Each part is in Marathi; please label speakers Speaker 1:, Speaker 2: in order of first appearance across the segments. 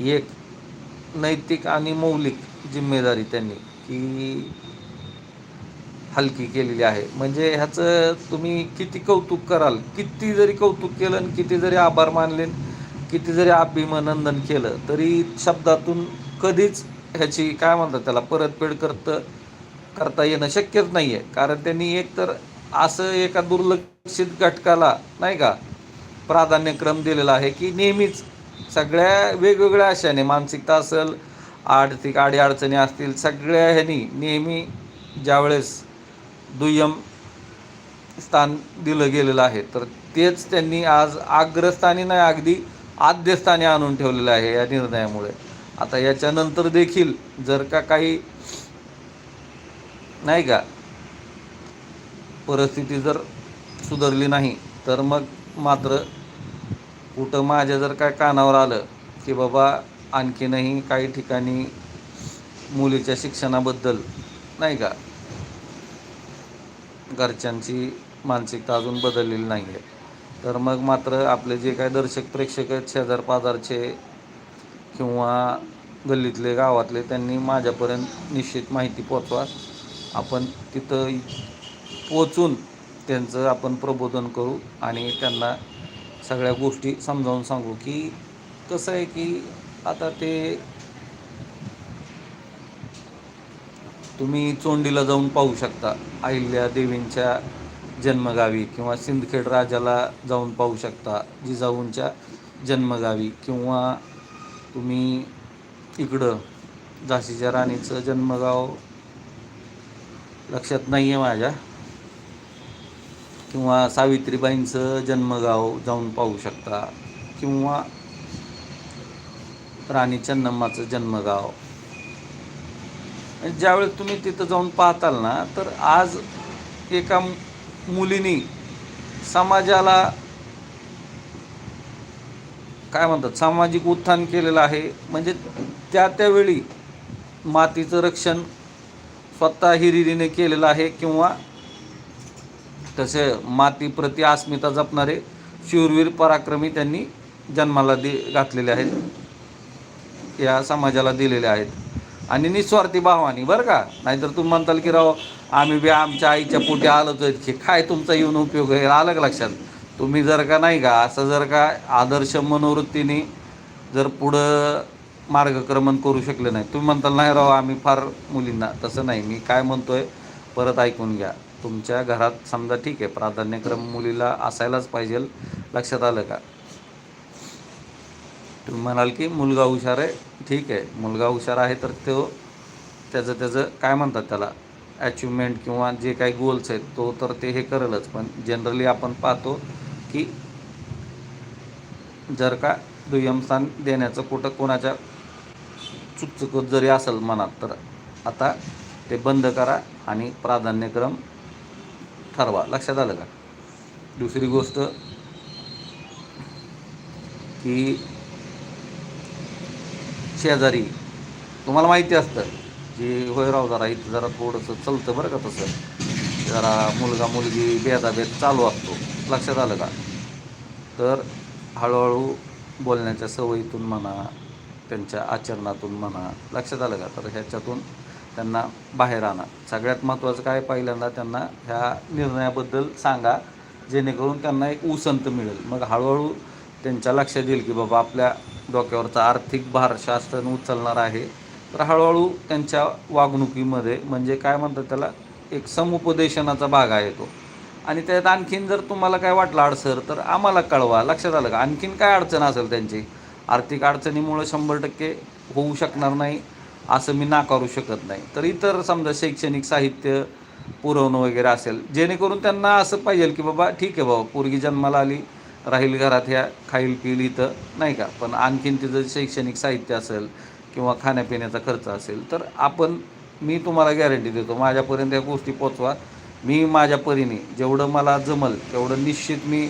Speaker 1: एक नैतिक आणि मौलिक जिम्मेदारी त्यांनी की हलकी केलेली आहे. म्हणजे ह्याचं तुम्ही किती कौतुक कराल किती जरी कौतुक केलं आणि किती जरी आभार मानले किती जरी अभिमनंदन केलं तरी शब्दातून कधीच ह्याची काय म्हणतात त्याला परतफेड करतं करता येणं शक्यच नाही आहे कारण त्यांनी एक तर असं एका दुर्लक्षित घटकाला नाही का प्राधान्यक्रम दिलेला आहे की नेहमीच सगळ्या वेगवेगळ्या अशाने मानसिकता असेल आर्थिक अडीअडचणी असतील सगळ्या ह्यानी नेहमी ज्यावेळेस दुय्यम स्थान दिलं गेलेलं आहे तर तेच त्यांनी आज अग्रस्थानी नाही अगदी आद्यस्थानी आणून ठेवलेलं आहे या निर्णयामुळे. आता याच्यानंतर देखील जर का काही नाही का परिस्थिती जर सुधारली नाही तर मग मात्र कुठं माझ्या जर काय कानावर आलं की बाबा आणखीनही काही ठिकाणी मुलीच्या शिक्षणाबद्दल नाही का? घरच्यांची मानसिकता अजून बदललेली नाही आहे तर मग मात्र आपले जे काय दर्शक प्रेक्षक आहेत शेजार पाजारचे किंवा गल्लीतले गावातले त्यांनी माझ्यापर्यंत निश्चित माहिती पोचवा आपण तिथं पोचून त्यांचं आपण प्रबोधन करू आणि त्यांना सगळ्या गोष्टी समजावून सांगू की कसं आहे की आता ते तुम्ही चोंडीला जाऊन पाहू शकता. अहिल्या देवींच्या जन्मगावी किंवा सिंदखेड राजाला जाऊन पाहू शकता. जिजाऊंच्या जन्मगावी किंवा तुम्ही इकडं झाशीच्या राणीचं जन्मगाव लक्षात नाही आहे माझ्या. किंवा सावित्रीबाईंचं जन्मगाव जाऊन पाहू शकता किंवा राणी चन्नम्माचं जन्मगाव. ज्यावेळी ज्यावेळेस तुम्ही तिथं जाऊन पाहताल ना तर आज एका मुलीनी समाजाला काय म्हणतात सामाजिक उत्थान केलेलं आहे. म्हणजे त्या त्यावेळी मातीचं रक्षण स्वतः हिरिरीने केलेलं आहे किंवा तसे मातीप्रती अस्मिता जपणारे शूरवीर पराक्रमी त्यांनी जन्माला दि घातलेले आहेत. या समाजाला दिलेले आहेत. आणि निस्वार्थी भावानी बरं का? नाहीतर तुम्ही म्हणताल की राव आम्ही बी आमच्या आईच्या पोटी आलोच आहेत की काय तुमचा येऊन उपयोग आहे? आलं का लक्षात? तुम्ही जर का नाही का असं जर का आदर्श मनोवृत्तीने जर पुढं मार्गक्रमण करू शकले नाही तुम्ही म्हणताल नाही राव आम्ही फार मुलींना तसं नाही. मी काय म्हणतो आहे परत ऐकून घ्या. तुमच्या घरात समजा ठीक आहे प्राधान्यक्रम मुलीला असायलाच पाहिजे लक्षात आलं का? तुम्ही म्हणाल की मुलगा हुशार आहे ठीक आहे मुलगा हुशार आहे तर तो त्याचं त्याचं काय म्हणतात त्याला? अचिव्हमेंट किंवा जे काही गोल्स आहेत तो तर ते हे करेलच. पण जनरली आपण पाहतो की जर का दुय्यम स्थान देण्याचं कुठं कोणाच्या चुकचुकत जरी असेल मनात तर आता ते बंद करा आणि प्राधान्यक्रम ठरवा. लक्षात आलं का? दुसरी गोष्ट की शेजारी तुम्हाला माहिती असतं की होय राव जरा इथं जरा थोडंसं चलतं बरं का तसं. जरा मुलगा मुलगी भेदाभेद चालू असतो. लक्षात आलं का? तर हळूहळू बोलण्याच्या सवयीतून म्हणा त्यांच्या आचरणातून म्हणा लक्षात आलं का? तर ह्याच्यातून त्यांना बाहेर आणा. सगळ्यात महत्त्वाचं काय पहिल्यांदा त्यांना ह्या निर्णयाबद्दल सांगा जेणेकरून त्यांना एक उसंत मिळेल. मग हळूहळू त्यांच्या लक्षात येईल की बाबा आपल्या डोक्यावरचा आर्थिक भार शासन उचलणार आहे. तर हळूहळू त्यांच्या वागणुकीमध्ये म्हणजे काय म्हणतात त्याला एक समुपदेशनाचा भाग आहे तो. आणि त्यात आणखीन जर तुम्हाला काय वाटलं अडसर तर आम्हाला कळवा. लक्षात आलं का? आणखीन काय अडचण असेल त्यांची? आर्थिक अडचणीमुळे शंभर टक्के होऊ शकणार नाही. असं मी नाकारू शकत नाही. तर इतर समजा शैक्षणिक साहित्य पुरवणं वगैरे असेल जेणेकरून त्यांना असं पाहिजे की बाबा ठीक आहे बाबा पोरगी जन्माला आली राहील घरात ह्या खाईल पिईल इथं नाही का? पण आणखीन तिचं शैक्षणिक साहित्य असेल किंवा खाण्यापिण्याचा खर्च असेल तर आपण मी तुम्हाला गॅरंटी देतो माझ्यापर्यंत ह्या गोष्टी पोचवा मी माझ्या परीने जेवढं मला जमल तेवढं निश्चित मी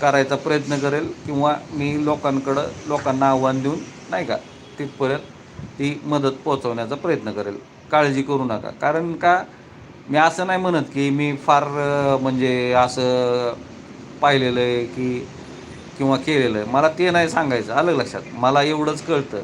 Speaker 1: करायचा प्रयत्न करेल किंवा मी लोकांकडं लोकांना आव्हान देऊन नाही का? तिथपर्यंत ती मदत पोचवण्याचा प्रयत्न करेल. काळजी करू नका. कारण का? मी असं नाही म्हणत की मी फार म्हणजे असं पाहिलेलं आहे की किंवा केलेलं आहे. मला ते नाही सांगायचं. आलं लक्षात. मला एवढंच कळतं.